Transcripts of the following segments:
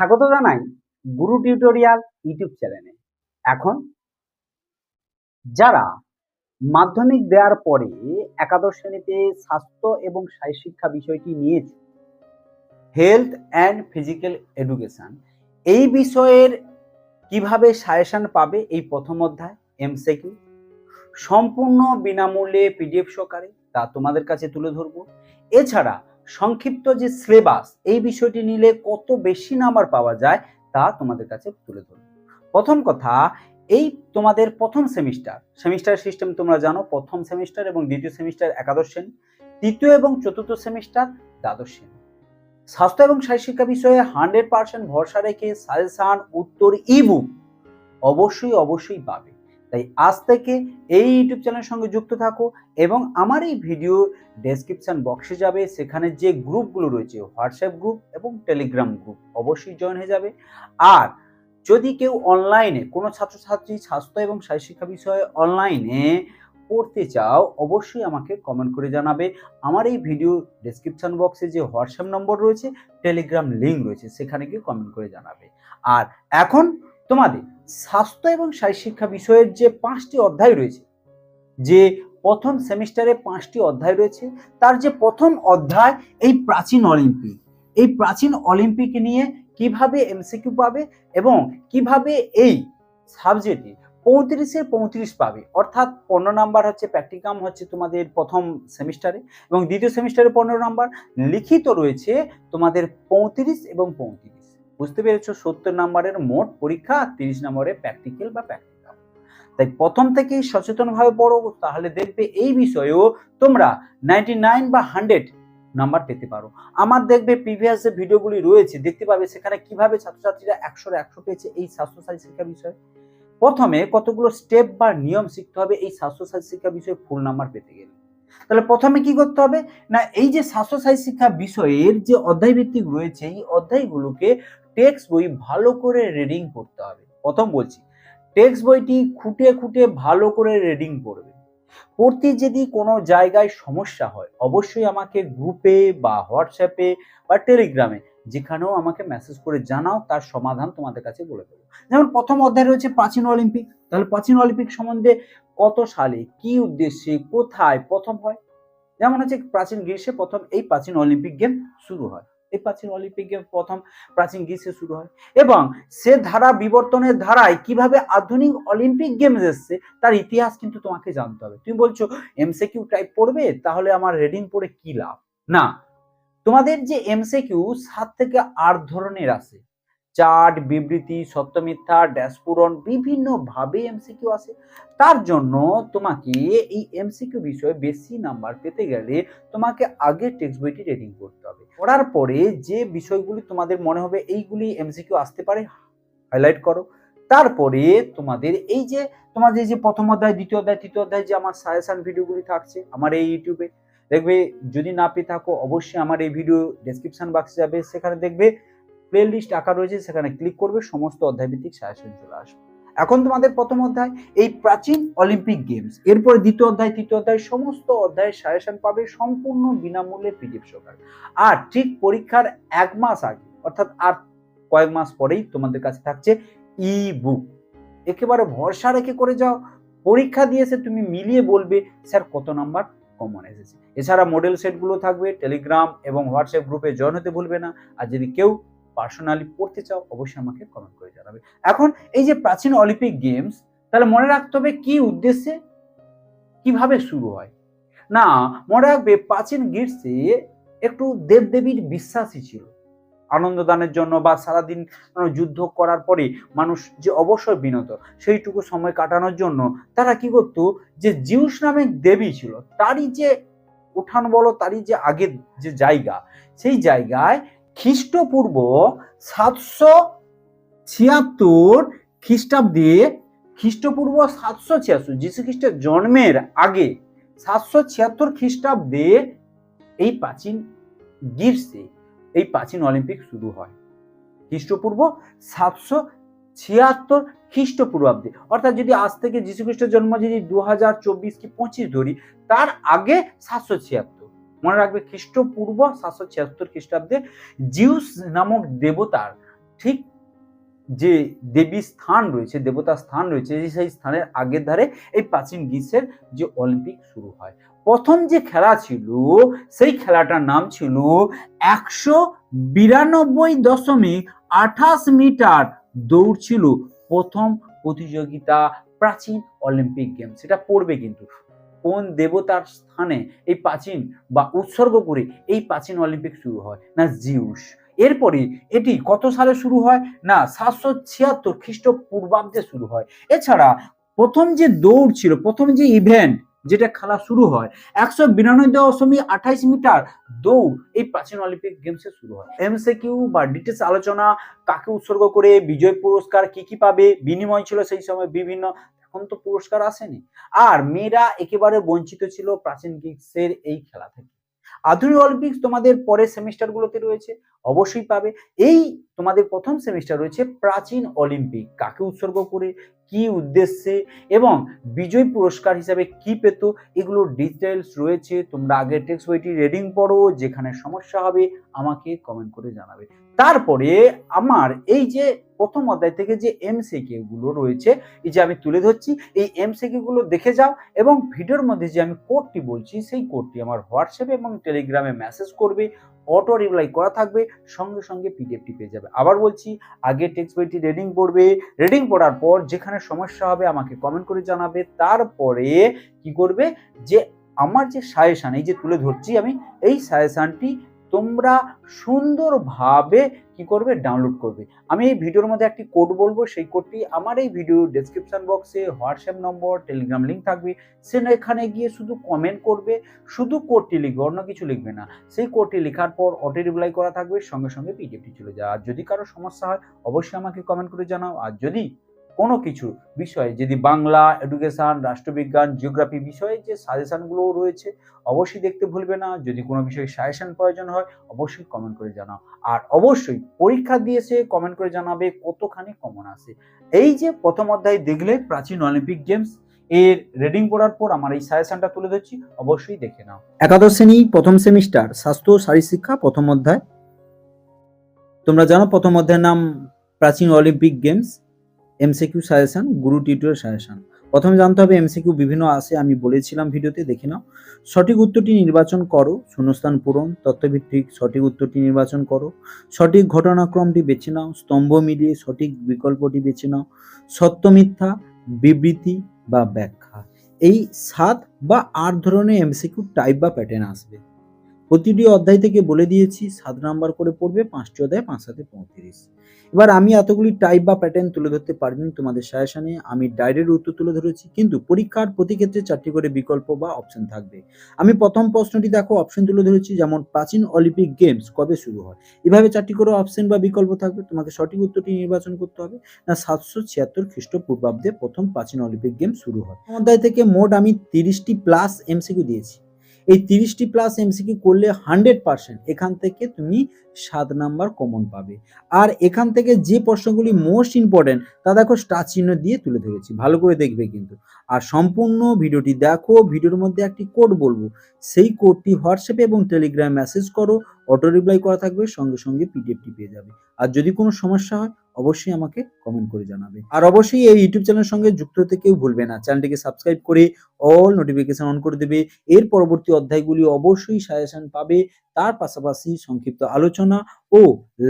স্বাগত জানাই গুরু tutorial YouTube চ্যানেলে। এখন যারা মাধ্যমিক দেওয়ার পরে একাদশ শ্রেণীতে স্বাস্থ্য এবং শারীর শিক্ষা বিষয়টি নিয়েছে হেলথ অ্যান্ড ফিজিক্যাল এডুকেশন এই বিষয়ের কীভাবে সাজেশন পাবে এই প্রথম অধ্যায় এমসিকিউ সম্পূর্ণ বিনামূল্যে পিডিএফ সহকারে তা তোমাদের কাছে তুলে ধরবো। এছাড়া সংক্ষিপ্ত যে সিলেবাস এই বিষয়টি নিলে কত বেশি নাম্বার পাওয়া যায় তা তোমাদের কাছে তুলে ধরবো। প্রথম কথা, এই তোমাদের প্রথম সেমিস্টার সেমিস্টার সিস্টেম তোমরা জানো, প্রথম সেমিস্টার এবং দ্বিতীয় সেমিস্টার একাদশ শ্রেণি, তৃতীয় এবং চতুর্থ সেমিস্টার দ্বাদশ শ্রেণি। স্বাস্থ্য এবং শিক্ষা বিষয়ে হান্ড্রেড পার্সেন্ট ভরসা রেখে সাজেশন উত্তর ইবুক অবশ্যই অবশ্যই পাবে। তাই আজ থেকে এই ইউটিউব চ্যানেলের সঙ্গে যুক্ত থাকো এবং আমার এই ভিডিও ডেসক্রিপশন বক্সে যাবে। সেখানে যে গ্রুপগুলো রয়েছে হোয়াটসঅ্যাপ গ্রুপ এবং টেলিগ্রাম গ্রুপ অবশ্যই জয়েন হয়ে যাবে। আর যদি কেউ অনলাইনে কোনো ছাত্রছাত্রী, স্বাস্থ্য এবং শারীর শিক্ষা বিষয়ে অনলাইনে পড়তে চাও, অবশ্যই আমাকে কমেন্ট করে জানাবে। আমার এই ভিডিও ডেসক্রিপশান বক্সে যে হোয়াটসঅ্যাপ নম্বর রয়েছে টেলিগ্রাম লিঙ্ক রয়েছে, সেখানে গিয়ে কমেন্ট করে জানাবে। আর এখন তোমাদের স্বাস্থ্য এবং শিক্ষা বিষয়ের যে পাঁচটি অধ্যায় রয়েছে, যে প্রথম সেমিস্টারে পাঁচটি অধ্যায় রয়েছে, তার যে প্রথম অধ্যায় এই প্রাচীন অলিম্পিক এই প্রাচীন অলিম্পিক নিয়ে কীভাবে এমসিকিউ পাবে এবং কীভাবে এই সাবজেক্টে পঁয়ত্রিশের পঁয়ত্রিশ পাবে, অর্থাৎ পনেরো নাম্বার হচ্ছে প্র্যাকটিকাম হচ্ছে তোমাদের প্রথম সেমিস্টারে এবং দ্বিতীয় সেমিস্টারে পনেরো নাম্বার লিখিত রয়েছে তোমাদের পঁয়ত্রিশ এবং পঁয়ত্রিশ। বুঝতে পেরেছ? সত্তর নাম্বারের মোট পরীক্ষা, তিরিশ নম্বরের প্র্যাকটিক্যাল বা প্র্যাকটিক্যাল তাই প্রথম থেকেই সচেতনভাবে পড়ো, তাহলে দেখবে এই বিষয়েও তোমরা নাইনটি নাইন বা হান্ড্রেড নাম্বার পেতে পারো। আমার দেখবে প্রিভিয়াস যে ভিডিওগুলি রয়েছে, দেখতে পাবে সেখানে কীভাবে ছাত্রছাত্রীরা একশোর একশো পেয়েছে এই স্বাস্থ্যসাথী শিক্ষা বিষয়ে। প্রথমে কতগুলো স্টেপ বা নিয়ম শিখতে হবে এই স্বাস্থ্যসাথী শিক্ষা বিষয়ে ফুল নাম্বার পেতে গেলে। তাহলে প্রথমে কি করতে হবে? না, এই যে স্বাস্থ্যসাথী শিক্ষা বিষয়ের যে অধ্যায় ভিত্তিক রয়েছে, এই অধ্যায়গুলোকে টেক্সট বই ভালো করে রিডিং করতে হবে। প্রথম বলছি টেক্সট বইটি খুঁটে খুঁটে ভালো করে রিডিং করবে। পড়তে যদি কোনো জায়গায় সমস্যা হয়, অবশ্যই আমাকে গ্রুপে বা হোয়াটসঅ্যাপে বা টেলিগ্রামে যেখানেও আমাকে মেসেজ করে জানাও, তার সমাধান তোমাদের কাছে বলে দেবো। যেমন প্রথম অধ্যায় রয়েছে প্রাচীন অলিম্পিক। তাহলে প্রাচীন অলিম্পিক সম্বন্ধে কত সালে, কি উদ্দেশ্যে, কোথায় প্রথম হয়? যেমন হচ্ছে প্রাচীন গ্রীষ্মে প্রথম এই প্রাচীন অলিম্পিক গেম শুরু হয়। এই প্রাচীন অলিম্পিক প্রথম প্রাচীন গ্রীষ্মে শুরু হয়। এবং সে ধারা বিবর্তনের ধারায় কীভাবে আধুনিক অলিম্পিক গেমস এসছে, তার ইতিহাস কিন্তু তোমাকে জানতে হবে। তুমি বলছো এমসিকিউ টাইপ পড়বে? তাহলে আমার রেডিং পড়ে কি লাভ? না। তোমাদের যে এমসে কিউ সাত থেকে আট ধরনের আছে। চার্ট বিবৃতি সত্য মিথ্যা ড্যাশ পূরণ বিভিন্ন ভাবে এমসিকিউ আছে তার জন্য তোমাকে এই এমসিকিউ বিষয়ে বেশি নাম্বার পেতে গেলে তোমাকে আগে টেক্সট বইটি রেডিং করতে হবে। পড়ার পরে যে বিষয়গুলি তোমাদের মনে হবে এইগুলি এমসিকিউ আসতে পারে, হাইলাইট করো। তারপরে তোমাদের এই যে, তোমাদের যে প্রথম অধ্যায়, দ্বিতীয় অধ্যায়, তৃতীয় অধ্যায় যে আমার সাজেশন ভিডিওগুলি থাকছে আমার এই ইউটিউবে, দেখবে যদি না পেয়ে থাকো অবশ্যই আমার এই ভিডিও ডেসক্রিপশন বক্সে যাবে। সেখানে দেখবে প্লে লিস্ট আঁকা রয়েছে, সেখানে ক্লিক করবে, সমস্ত অধ্যায় ভিত্তিক সাজেশন চলে আসবে। এখন তোমাদের প্রথম অধ্যায়, এই প্রাচীন অলিম্পিক গেমস। এরপরে দ্বিতীয় অধ্যায়, তৃতীয় অধ্যায়, সমস্ত অধ্যায়ের সাজেশন পাবে সম্পূর্ণ বিনামূল্যে পিডিএফ সহকারে। আর ঠিক পরীক্ষার এক মাস আগে, অর্থাৎ আর কয়েক মাস পরেই তোমাদের কাছে থাকছে ই বুক একেবারে ভরসা রেখে করে যাও। পরীক্ষা দিয়েছে তুমি মিলিয়ে বলবে, স্যার, কত নাম্বার কমন এসেছে? এছাড়া মডেল সেটগুলো থাকবে টেলিগ্রাম এবং হোয়াটসঅ্যাপ গ্রুপে জয়েন হতে ভুলবে না। আর যদি কেউ পার্সোনালি পড়তে চাও, অবশ্যই আমাকে কমেন্ট করে জানাবে। এখন এই যে প্রাচীন অলিম্পিক গেমস তাহলে মনে রাখতে হবে কি উদ্দেশ্যে? কীভাবে শুরু হয়? না, মনে রাখবে প্রাচীন গ্রীষ্মে একটু দেবদেবীর বিশ্বাসী ছিল। আনন্দদানের জন্য বা সারাদিন যুদ্ধ করার পরে মানুষ যে অবসর বিনত, সেইটুকু সময় কাটানোর জন্য তারা কি করতো? যে জিউস নামে দেবী ছিল, তারই যে উঠান বলো, তারই যে আগের যে জায়গা, সেই জায়গায় খ্রিস্টপূর্ব সাতশো ছিয়াত্তর খ্রিস্টাব্দে, খ্রিস্টপূর্ব সাতশো ছিয়াত্তর, যীশু খ্রিস্টের জন্মের আগে সাতশো ছিয়াত্তর খ্রিস্টাব্দে এই প্রাচীন গ্রীষ্মে এই প্রাচীন অলিম্পিক শুরু হয়। খ্রিস্টপূর্ব সাতশো ছিয়াত্তর খ্রিস্টপূর্বাব্দে। অর্থাৎ যদি আজ থেকে যীশু খ্রিস্টের জন্ম যদি দু হাজার চব্বিশ কি পঁচিশ ধরি, তার আগে সাতশো ছিয়াত্তর। মনে রাখবে খ্রিস্টপূর্ব সাতশো ছিয়াত্তর খ্রিস্টাব্দে জিউস নামক দেবতার ঠিক যে দেবী স্থান রয়েছে, দেবতা স্থান রয়েছে সেই স্থানের আগের ধারে এই প্রাচীন গ্রীসের যে অলিম্পিক শুরু হয়। প্রথম যে খেলা ছিল, সেই খেলাটার নাম ছিল একশো বিরানব্বই দশমিক আঠাশ মিটার দৌড় ছিল প্রথম প্রতিযোগিতা প্রাচীন অলিম্পিক গেম। সেটা পড়বে কিন্তু। কোন দেবতার স্থানে এই প্রাচীন বা উৎসর্গ করে এই প্রাচীন অলিম্পিক শুরু হয়? না, জিউস। এরপরে এটি কত সালে শুরু হয়? না, সাতশো ছিয়াত্তর খ্রিস্টপূর্বাব্দে শুরু হয়। এছাড়া প্রথম যে দৌড় ছিল, প্রথম যে ইভেন্ট যেটা খেলা শুরু হয়, একশো বিরানব্বই দশমিক আঠাইশ মিটার দৌড় এই প্রাচীন অলিম্পিক গেমসে শুরু হয়। এমসিকিউ বা ডিটেলস আলোচনা কাকে উৎসর্গ করে, বিজয় পুরস্কার কি কি পাবে, বিনিময় ছিল সেই সময় বিভিন্ন এখন তো পুরস্কার আসেনি। আর মেয়েরা একেবারে বঞ্চিত ছিল প্রাচীন গ্রীসের এই খেলা থেকে। আধুনিক অলিম্পিক্স তোমাদের পরের সেমিস্টারগুলোতে রয়েছে, অবশ্যই পাবে। এই তোমাদের প্রথম সেমিস্টার রয়েছে প্রাচীন অলিম্পিক। কাকে উৎসর্গ করে, কি উদ্দেশ্যে, এবং বিজয় পুরস্কার হিসাবে কি পেত, এগুলোর ডিটেলস রয়েছে। তোমরা আগে টেক্সট বইটি রিডিং পড়ো, যেখানে সমস্যা হবে, আমাকে কমেন্ট করে জানাবে। তারপরে আমার এই যে প্রথম অধ্যায় থেকে যে এমসিকিউ গুলো রয়েছে, এই যে আমি তুলে ধরছি, এই এমসিকিউ গুলো দেখে যাও এবং ভিডিওর মধ্যে যে আমি কোডটি বলছি, সেই কোডটি আমার হোয়াটসঅ্যাপে এবং টেলিগ্রামে মেসেজ করবে অটো রিপ্লাই করা থাকবে, সঙ্গে সঙ্গে পিডিএফটি পেয়ে যাবে। আবার বলছি, আগে টেক্সট বইটি রিডিং পড়বে রিডিং পড়ার পর যেখানে সমস্যা হবে আমাকে কমেন্ট করে জানাবে, তারপরে কি করবে, যে আমার যে সাজেশান এই যে তুলে ধরছি আমি, এই সাজেশানটি তোমরা সুন্দরভাবে কি করবে? ডাউনলোড করবে। আমি এই ভিডিওর মধ্যে একটি কোড বলব, সেই কোডটি আমার এই ভিডিও ডেসক্রিপশন বক্সে হোয়াটসঅ্যাপ নম্বর টেলিগ্রাম লিঙ্ক থাকবে। সে এখানে গিয়ে শুধু কমেন্ট করবে, শুধু কোডটি লিখবে, অন্য কিছু লিখবে না। সেই কোডটি লেখার পর অটো রিপ্লাই করা থাকবে, সঙ্গে সঙ্গে পিডিএফটি চলে যায়। আর যদি কারও সমস্যা হয়, অবশ্যই আমাকে কমেন্ট করে জানাও। আর যদি কোনো কিছু বিষয়ে, যদি বাংলা এডুকেশন রাষ্ট্রবিজ্ঞান জিওগ্রাফি বিষয়ে যে সাজেশনগুলো রয়েছে, অবশ্যই দেখতে ভুলবে না। যদি কোনো বিষয়ে সাজেশন প্রয়োজন হয়, অবশ্যই কমেন্ট করে জানাও। আর অবশ্যই পরীক্ষা দিয়েছে কমেন্ট করে জানাবে কতখানি কমন আসে এই যে প্রথম অধ্যায় দেখলে প্রাচীন অলিম্পিক গেমস এর রিডিং পড়ার পর আমার এই সাজেশনটা তুলে ধরছি, অবশ্যই দেখে নাও। একাদশ শ্রেণি, প্রথম সেমিস্টার স্বাস্থ্য শিক্ষা, প্রথম অধ্যায়। তোমরা জানো প্রথম অধ্যায়ের নাম প্রাচীন Olympic games MCQ suggestion Guru tutorial suggestion প্রথমে জানতে হবে এমসিকিউ বিভিন্ন আসে আমি বলেছিলাম ভিডিওতে, দেখে নাও। সঠিক উত্তরটি নির্বাচন করো, শূন্যস্থান পূরণ, তথ্যভিত্তিক সঠিক উত্তরটি নির্বাচন করো। সঠিক ঘটনাক্রমটি বেছে নাও, স্তম্ভ মিলিয়ে সঠিক বিকল্পটি বেছে নাও। সত্য মিথ্যা, বিবৃতি বা ব্যাখ্যা। এই সাত বা আট ধরনের এমসিকিউ টাইপ বা প্যাটার্ন আসবে। প্রতিটি অধ্যায় থেকে বলে দিয়েছি, সাত নাম্বার করে পড়বে, পাঁচটি অধ্যায়, পাঁচ সাথে পঁয়ত্রিশ। এবার আমি এতগুলি টাইপ বা প্যাটার্ন তুলে ধরতে পারিনি তোমাদের সাজেশনে, আমি ডায়েরির উত্তর তুলে ধরেছি, কিন্তু পরীক্ষার প্রতি ক্ষেত্রে চারটি করে বিকল্প বা অপশন থাকবে। আমি প্রথম প্রশ্নটি দেখো অপশন তুলে ধরেছি, যেমন প্রাচীন অলিম্পিক গেমস কবে শুরু হয়? এভাবে চারটি করে অপশন বা বিকল্প থাকবে, তোমাকে সঠিক উত্তরটি নির্বাচন করতে হবে। না, সাতশো ছিয়াত্তর খ্রিস্টপূর্বাব্দে প্রথম প্রাচীন অলিম্পিক গেমস শুরু হয়। অধ্যায় থেকে মোট আমি তিরিশটি প্লাস এমসিকিউ দিয়েছি। এই তিরিশটি প্লাস এমসিকিউ করলে হান্ড্রেড পারসেন্ট এখান থেকে তুমি সাত নাম্বার কমন পাবে। আর এখান থেকে যে প্রশ্নগুলি মোস্ট ইম্পর্টেন্ট তা দেখো স্টার চিহ্ন দিয়ে তুলে ধরেছি, ভালো করে দেখবে কিন্তু। আর সম্পূর্ণ ভিডিওটি দেখো, ভিডিওর মধ্যে একটি কোড বলব। সেই কোডটি হোয়াটসঅ্যাপে এবং টেলিগ্রামে মেসেজ করো অটো রিপ্লাই করা থাকবে, সঙ্গে সঙ্গে পিডিএফটি পেয়ে যাবে। আর যদি কোনো সমস্যা হয়, অবশ্যই আমাকে কমেন্ট করে জানাবে। আর অবশ্যই এই ইউটিউব চ্যানেলের সঙ্গে যুক্ত হতে কেউ ভুলবে না। চ্যানেলটিকে সাবস্ক্রাইব করে অল নোটিফিকেশন অন করে দেবে। এর পরবর্তী অধ্যায়গুলি অবশ্যই সাজেশন পাবে। তার পাশাপাশি সংক্ষিপ্ত আলোচনা ও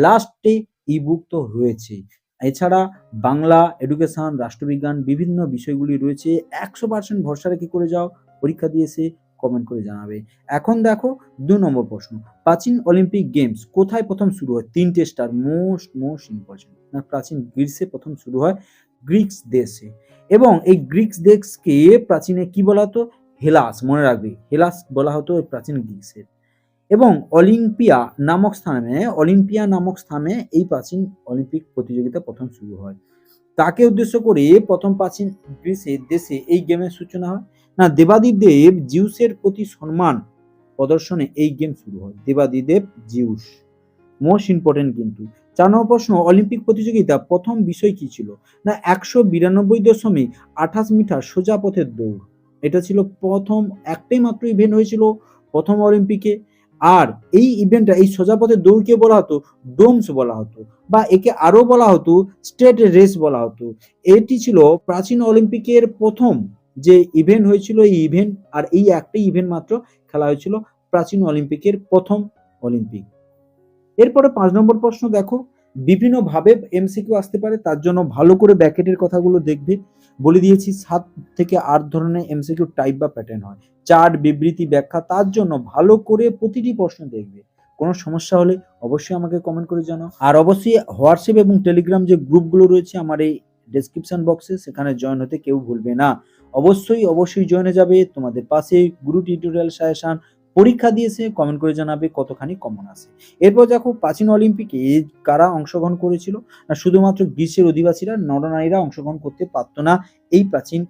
লাস্টে ইবুক তো রয়েছে এছাড়া বাংলা এডুকেশন রাষ্ট্রবিজ্ঞান বিভিন্ন বিষয়গুলি রয়েছে, একশো পার্সেন্ট ভরসা রেখে করে যাও, পরীক্ষা দিয়েছে কমেন্ট করে জানাবে। এখন দেখো দু নম্বর প্রশ্ন, প্রাচীন অলিম্পিক গেমস কোথায় প্রথম শুরু হয়? তিনটে স্টার মোস্ট মোস্ট ইম্পর্টেন্ট না প্রাচীন গ্রীসে প্রথম শুরু হয়? গ্রিক্স দেশে। এবং এই গ্রিক্স দেশকে প্রাচীনে কি বলা হতো? হেলাস, মনে রাখবে, হেলাস বলা হতো প্রাচীন গ্রিসের এবং অলিম্পিয়া নামক স্থানে, অলিম্পিয়া নামক স্থানে এই প্রাচীন অলিম্পিক প্রতিযোগিতা প্রথম শুরু হয়। তাকে উদ্দেশ্য করে প্রথম প্রাচীন গ্রিসের দেশে এই গেমের সূচনা হয়। না, দেবাদিদেব জিউসের প্রতি সম্মান প্রদর্শনে এই গেম শুরু হয়। দেবাদিদেব জিউস। মোস্ট ইম্পর্টেন্ট কিন্তু। চার নম্বর প্রশ্ন, অলিম্পিক প্রতিযোগিতা প্রথম বিষয় কি ছিল? না, একশো বিরানব্বই দশমিক আঠাশ মিটার সোজা পথের দৌড়। এটা ছিল প্রথম, একটাই মাত্র ইভেন্ট হয়েছিল প্রথম অলিম্পিকে। আর এই ইভেন্টটা এই সোজাপথে দৌড়কে বলা হতো ডোমস বলা হতো বা একে আরও বলা হতো স্টেট রেস বলা হতো। এটি ছিল প্রাচীন অলিম্পিকের প্রথম যে ইভেন্ট হয়েছিল, এই ইভেন্ট আর এই একটাই ইভেন্ট মাত্র খেলা হয়েছিল প্রাচীন অলিম্পিকের প্রথম অলিম্পিক। এরপরে পাঁচ নম্বর প্রশ্ন দেখো। বিভিন্ন ভাবে এমসিকিউ আসতে পারে, তার জন্য ভালো করে ব্যাকেটের কথাগুলো দেখবে। বলে দিয়েছি, সাত থেকে আট ধরনের এমসিকিউ টাইপ বা প্যাটার্ন হয়। চার্ট, বিবৃতি, ব্যাখ্যা, তার জন্য ভালো করে প্রতিটি প্রশ্ন দেখবে। কোনো সমস্যা হলে অবশ্যই আমাকে কমেন্ট করে জানাও। আর অবশ্যই হোয়াটসঅ্যাপ এবং টেলিগ্রাম যে গ্রুপগুলো রয়েছে আমার এই ডেসক্রিপশন বক্সে সেখানে জয়েন হতে কেউ ভুলবে না। অবশ্যই অবশ্যই জয়েনে যাবে তোমাদের পাশে গুরু টিউটোরিয়াল সাজেশন। পরীক্ষা দিয়েছে কমেন্ট করে জানাবে কতখানি কমন আসে এরপর দেখো প্রাচীন অলিম্পিকে কারা অংশগ্রহণ করেছিল? না, শুধুমাত্র গ্রীষ্মের অধিবাসীরা, নরনারীরা অংশগ্রহণ করতে পারতো না এই প্রাচীন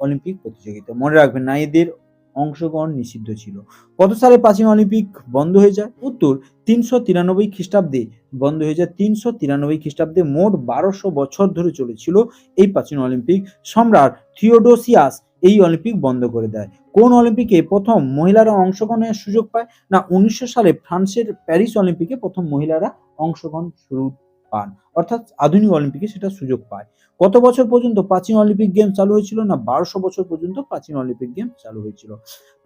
অলিম্পিক প্রতিযোগিতা মনে রাখবেন, নারীদের অংশগ্রহণ নিষিদ্ধ ছিল। কত সালে প্রাচীন অলিম্পিক বন্ধ হয়ে যায়? উত্তর, তিনশো তিরানব্বই খ্রিস্টাব্দে বন্ধ হয়ে যায়। তিনশো তিরানব্বই খ্রিস্টাব্দে মোট বারোশো বছর ধরে চলেছিল এই প্রাচীন অলিম্পিক। সম্রাট থিওডোসিয়াস এই অলিম্পিক বন্ধ করে দেয়। কোন অলিম্পিকে প্রথম মহিলারা অংশগ্রহণের সুযোগ পায় না উনিশশো সালে ফ্রান্সের প্যারিস অলিম্পিকে প্রথম মহিলারা অংশগ্রহণ শুরু পান, অর্থাৎ আধুনিক অলিম্পিকে সেটা সুযোগ পায়। কত বছর পর্যন্ত প্রাচীন অলিম্পিক গেম চালু হয়েছিল না বারোশো বছর পর্যন্ত প্রাচীন অলিম্পিক গেম চালু হয়েছিল।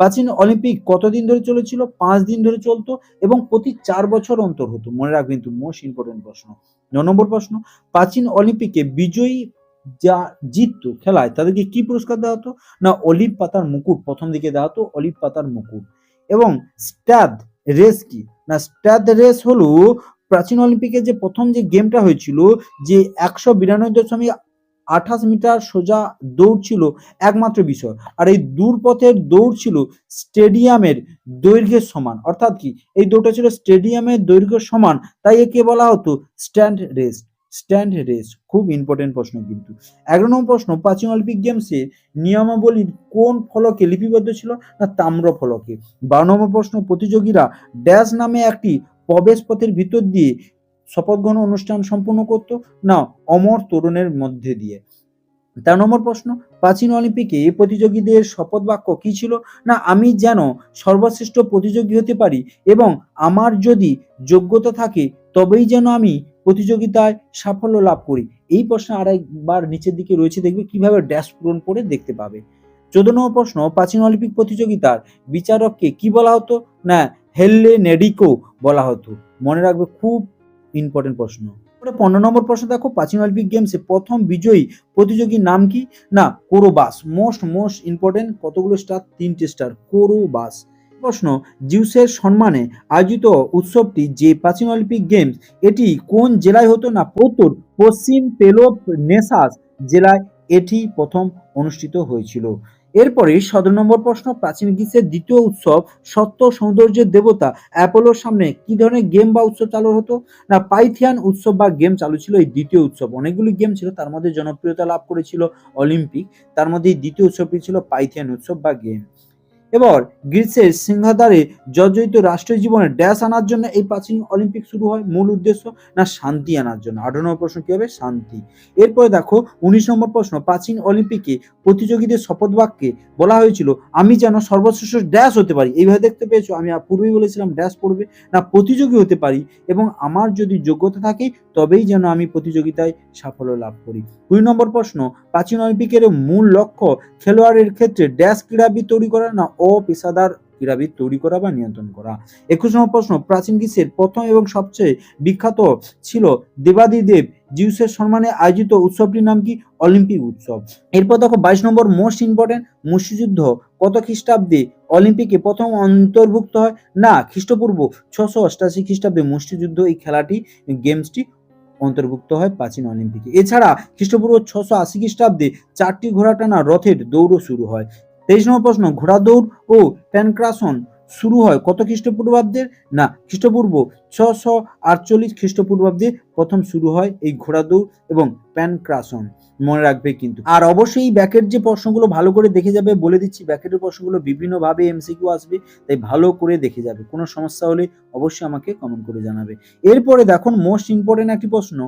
প্রাচীন অলিম্পিক কতদিন ধরে চলেছিল? পাঁচ দিন ধরে চলতো এবং প্রতি চার বছর অন্তর হতো। মনে রাখবেন কিন্তু মোস্ট ইম্পর্টেন্ট প্রশ্ন। ন নম্বর প্রশ্ন, প্রাচীন অলিম্পিকে বিজয়ী যা জিততো খেলায়, তাদেরকে কি পুরস্কার দেওয়া হতো? না, অলিভ পাতার মুকুট, প্রথম দিকে দেওয়া হতো অলিভ পাতার মুকুট। এবং স্ট্যাদ রেস কি? না স্ট্যাদ রেস হলো প্রাচীন অলিম্পিকে যে প্রথম যে গেমটা হয়েছিল, যে একশো বিরানব্বই দশমিক আঠাশ মিটার সোজা দৌড় ছিল একমাত্র বিষয়। আর এই দূরপথের দৌড় ছিল স্টেডিয়ামের দৈর্ঘ্যের সমান। অর্থাৎ কি? এই দৌড়টা ছিল স্টেডিয়ামের দৈর্ঘ্য সমান, তাই একে বলা হতো স্ট্যান্ড রেস স্ট্যান্ড রেস খুব ইম্পর্টেন্ট প্রশ্ন কিন্তু। এগারো নম্বর প্রশ্ন, প্রাচীন অলিম্পিক গেমসে নিয়মাবলীর কোন ফলকে লিপিবদ্ধ ছিল না তাম্র ফলকে? বারো নম্বর প্রশ্ন, প্রতিযোগীরা ড্যাশ নামে একটি প্রবেশ পথের ভিতর দিয়ে শপথ গ্রহণ অনুষ্ঠান সম্পন্ন করত না অমর তরুণের মধ্যে দিয়ে? তেরো নম্বর প্রশ্ন, প্রাচীন অলিম্পিকে প্রতিযোগীদের শপথ বাক্য কি ছিল না আমি যেন সর্বশ্রেষ্ঠ প্রতিযোগী হতে পারি এবং আমার যদি যোগ্যতা থাকে তবেই যেন আমি প্রতিযোগিতায় সাফল্য লাভ করি। এই প্রশ্ন আরেকবার নিচের দিকে রয়েছে, দেখবে কীভাবে ড্যাশ পূরণ করে দেখতে পাবে। চোদ্দ নম্বর প্রশ্ন, প্রাচীন অলিম্পিক প্রতিযোগিতার বিচারককে কি বলা হতো? না হেললে নেডিকো বলা হতো। মনে রাখবে, খুব ইম্পর্টেন্ট প্রশ্ন। পনেরো নম্বর প্রশ্ন, দেখো, প্রাচীন অলিম্পিক গেমসে প্রথম বিজয়ী প্রতিযোগীর নাম কি? না, কোরোবাস। মোস্ট মোস্ট ইম্পর্টেন্ট কতগুলো স্টার? তিনটে স্টার, কোরোবাস। প্রশ্ন, জিউসের সম্মানে আয়োজিত উৎসবটি যে প্রাচীন অলিম্পিক গেমস, এটি কোন জেলায় হতো না? উত্তর পশ্চিম পেলোপ নেসাস জেলায় এটি প্রথম অনুষ্ঠিত হয়েছিল। এরপরে সতেরো নম্বর প্রশ্ন, প্রাচীন গ্রীসের দ্বিতীয় উৎসব, সত্য সৌন্দর্যের দেবতা অ্যাপোলোর সামনে কি ধরনের গেম বা উৎসব চালু হতো? না, পাইথিয়ান উৎসব বা গেম চালু ছিল এই দ্বিতীয় উৎসব। অনেকগুলি গেম ছিল, তার মধ্যে জনপ্রিয়তা লাভ করেছিল অলিম্পিক, তার মধ্যে দ্বিতীয় উৎসবটি ছিল পাইথিয়ান উৎসব বা গেম। এবার গ্রীসের সিংহাদারে জর্জরিত রাষ্ট্রীয় জীবনে ড্যাশ আনার জন্য এই প্রাচীন অলিম্পিক শুরু হয়। মূল উদ্দেশ্য না শান্তি আনার জন্য। আঠারো নম্বর প্রশ্ন কি হবে? শান্তি। এরপরে দেখো, উনিশ নম্বর প্রশ্ন, প্রাচীন অলিম্পিকে প্রতিযোগীদের শপথ বাক্যে বলা হয়েছিল, আমি যেন সর্বশ্রেষ্ঠ ড্যাশ হতে পারি। এইভাবে দেখতে পেয়েছ, আমি পূর্বেই বলেছিলাম ড্যাশ পড়বে না, প্রতিযোগী হতে পারি এবং আমার যদি যোগ্যতা থাকে, তবেই যেন আমি প্রতিযোগিতায় সাফল্য লাভ করি। দুই নম্বর প্রশ্ন, প্রাচীন অলিম্পিকের মূল লক্ষ্য খেলোয়াড়ের ক্ষেত্রে ড্যাশ ক্রীড়াবিদ তৈরি করা না অপেশাদার ক্রীড়াবিদ তৈরি করা বা নিয়ন্ত্রণ করা। একুশ নম্বর প্রশ্ন, প্রাচীন গ্রীসের প্রথম এবং সবচেয়ে বিখ্যাত ছিল দেবাদিদেব জিউসের সম্মানে আয়োজিত উৎসবটির নাম কি? অলিম্পিক উৎসব। এরপর দেখো বাইশ নম্বর মোস্ট ইম্পর্টেন্ট মুষ্টিযুদ্ধ কত খ্রিস্টাব্দে অলিম্পিকে প্রথম অন্তর্ভুক্ত হয়? না, খ্রিস্টপূর্ব ছশো অষ্টাশি খ্রিস্টাব্দে মুষ্টিযুদ্ধ এই খেলাটি, গেমসটি অন্তর্ভুক্ত হয় প্রাচীন অলিম্পিকে। এছাড়া খ্রিস্টপূর্ব ছশো আশি খ্রিস্টাব্দে চারটি ঘোড়া টানা রথের দৌড়ও শুরু হয়। তেইশ নম্বর প্রশ্ন, ঘোড়া দৌড় ও প্যানক্রাসন শুরু হয় কত খ্রিস্টপূর্বাব্দের? না, খ্রিস্টপূর্ব ছশো আটচল্লিশ খ্রিস্টপূর্বাব্দে প্রথম শুরু হয় এই ঘোড়া দৌড় এবং প্যানক্রাসন। মনে রাখবে কিন্তু। আর অবশ্যই ব্যাকের যে প্রশ্নগুলো ভালো করে দেখে যাবে, বলে দিচ্ছি, ব্যাকেটের প্রশ্নগুলো বিভিন্নভাবে এমসিকিউ আসবে, তাই ভালো করে দেখে যাবে। কোনো সমস্যা হলে অবশ্যই আমাকে কমেন্ট করে জানাবে। এরপরে দেখুন মোস্ট ইম্পর্টেন্ট একটি প্রশ্ন।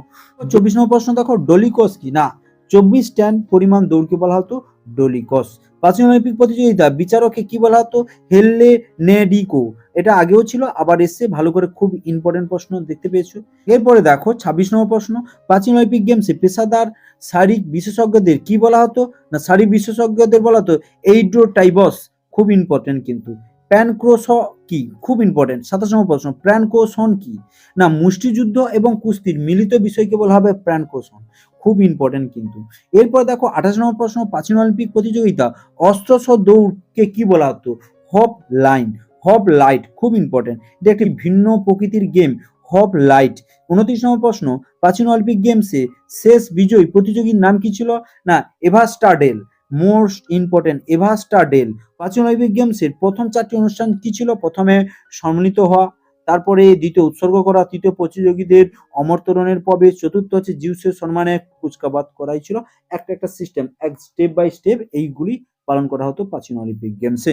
চব্বিশ নম্বর প্রশ্ন দেখো, ডলিকোস কি? না, চব্বিশ স্ট্যান্ড পরিমাণ দৌড়কে বলা হতো ডোলিকস। প্রাচীন অলিম্পিক প্রতিযোগিতা, বিচারককে কি বলা হতো? হেললে নেডিকো এটা আগেও ছিল, আবার এসছে, ভালো করে খুব ইম্পর্টেন্ট প্রশ্ন দেখতে পেয়েছ। এরপরে দেখো, ছাব্বিশ নম্বর প্রশ্ন প্রাচীন অলিম্পিক গেমসে পেশাদার শারীরিক বিশেষজ্ঞদের কি বলা হতো? না, শারীরিক বিশেষজ্ঞদের বলা হতো এইড্রো টাইবস খুব ইম্পর্টেন্ট কিন্তু। প্যানক্রোস কি খুব ইম্পর্টেন্ট সাতাশ নম্বর প্রশ্ন, প্যানক্রোসন কি? না, মুষ্টিযুদ্ধ এবং কুস্তির মিলিত বিষয়কে বলা হবে প্যানক্রোসন। খুব ইম্পর্টেন্ট কিন্তু। এরপর দেখো আঠাশ নম্বর প্রশ্ন, প্রাচীন অলিম্পিক প্রতিযোগিতা অস্ত্রস দৌড়কে কি বলা হতো? হপ লাইন, হপ লাইট খুব ইম্পর্টেন্ট এটা একটি ভিন্ন প্রকৃতির গেম হপ লাইট। উনত্রিশ নম্বর প্রশ্ন, প্রাচীন অলিম্পিক গেমসে শেষ বিজয়ী প্রতিযোগীর নাম কি ছিল? না এভা স্টারডেল মোস্ট ইম্পর্টেন্ট এভা স্টারডেল প্রাচীন অলিম্পিক গেমসের প্রথম চারটি অনুষ্ঠান কি ছিল? প্রথমে সম্মিলিত হওয়া তারপরে দ্বিতীয় উৎসর্গ করা তৃতীয় প্রতিযোগীদের অমর্তরণের পবে চতুর্থ হচ্ছে জিউসের সম্মানে কুচকাবাদ করাই ছিল। একটা একটা সিস্টেম এক স্টেপ বাই স্টেপ এইগুলি পালন করা হতো প্রাচীন অলিম্পিক গেমসে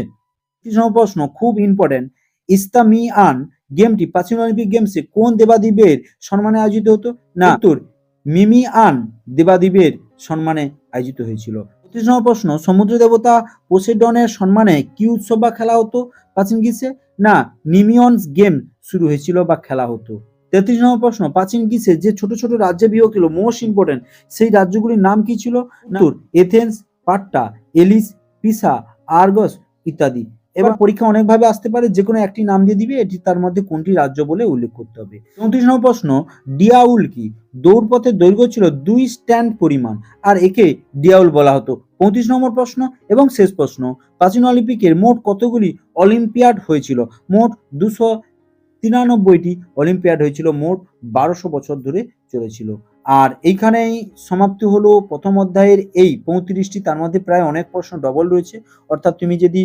তৃতীয় প্রশ্ন? খুব ইম্পর্টেন্ট ইস্তামিয়ান গেমটি প্রাচীন অলিম্পিক গেমসে কোন দেবাদিবের সম্মানে আয়োজিত হতো? না, উত্তর মিমিয়ান দেবাদিবের সম্মানে আয়োজিত হয়েছিল। নম্বর প্রশ্ন? সমুদ্র দেবতা পোসেডনের সম্মানে কি উৎসব বা খেলা হতো প্রাচীন গ্রীসে না, নিমিয়ন্স গেম শুরু হয়েছিল বা খেলা হতো। তেত্রিশ নম্বর প্রশ্ন, প্রাচীন গ্রিসে যে ছোট ছোট রাজ্যে বিভক্ত ছিল মোস্ট ইম্পর্টেন্ট, সেই রাজ্যগুলির নাম কি ছিল? এথেন্স, পাট্টা, এলিস, পিসা, আর্গস ইত্যাদি। এবার পরীক্ষা অনেকভাবে আসতে পারে যে কোনো একটি নাম দিয়ে দিবে এটি তার মধ্যে কোনটি রাজ্য বলে উল্লেখ করতে হবে। চৌত্রিশ নম্বর প্রশ্ন ডিয়াউল কি? দৌড়পথের দৈর্ঘ্য ছিল দুই স্ট্যান্ড পরিমাণ আর একে ডিয়াউল বলা হতো। পঁয়ত্রিশ নম্বর প্রশ্ন এবং শেষ প্রশ্ন প্রাচীন অলিম্পিকের মোট কতগুলি অলিম্পিয়াড হয়েছিল? মোট দুশো তিরানব্বইটি অলিম্পিয়াড হয়েছিল মোট বারোশো বছর ধরে চলেছিল। আর এইখানেই সমাপ্তি হলো প্রথম অধ্যায়ের এই পঁয়ত্রিশটি, তার মধ্যে প্রায় অনেক প্রশ্ন ডবল রয়েছে। অর্থাৎ তুমি যদি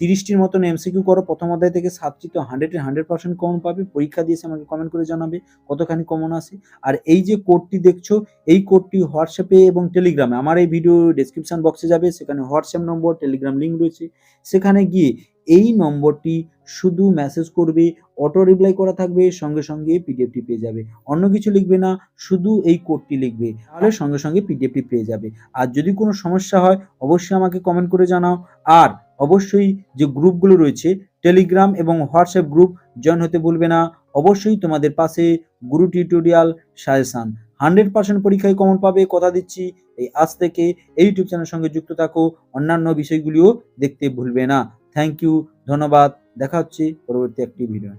তিরিশটির মতন এমসিকিউ করো, প্রথম অধ্যায় থেকে সাতটি তো হান্ড্রেডে হান্ড্রেড পার্সেন্ট কমন পাবে। পরীক্ষা দিয়েছে আমাকে কমেন্ট করে জানাবে কতখানি কমন আসে আর এই যে কোডটি দেখছ, এই কোডটি হোয়াটসঅ্যাপে এবং টেলিগ্রামে আমার এই ভিডিও ডেসক্রিপশন বক্সে যাবে। সেখানে হোয়াটসঅ্যাপ নম্বর টেলিগ্রাম লিঙ্ক রয়েছে। সেখানে গিয়ে এই নম্বরটি শুধু মেসেজ করবে অটো রিপ্লাই করা থাকবে, সঙ্গে সঙ্গে পিডিএফটি পেয়ে যাবে। অন্য কিছু লিখবে না, শুধু এই কোডটি লিখবে, তাহলে সঙ্গে সঙ্গে পিডিএফটি পেয়ে যাবে। আর যদি কোনো সমস্যা হয়, অবশ্যই আমাকে কমেন্ট করে জানাও। আর অবশ্যই যে গ্রুপগুলো রয়েছে টেলিগ্রাম এবং হোয়াটসঅ্যাপ গ্রুপ জয়েন হতে ভুলবে না। অবশ্যই তোমাদের পাশে Guru tutorial suggestion hundred percent পরীক্ষায় কমন পাবে, কথা দিচ্ছি। এই আজ থেকে এই ইউটিউব চ্যানেলের সঙ্গে যুক্ত থাকো, অন্যান্য বিষয়গুলিও দেখতে ভুলবে না। থ্যাংক ইউ ধন্যবাদ। দেখা হচ্ছে পরবর্তী একটি ভিডিও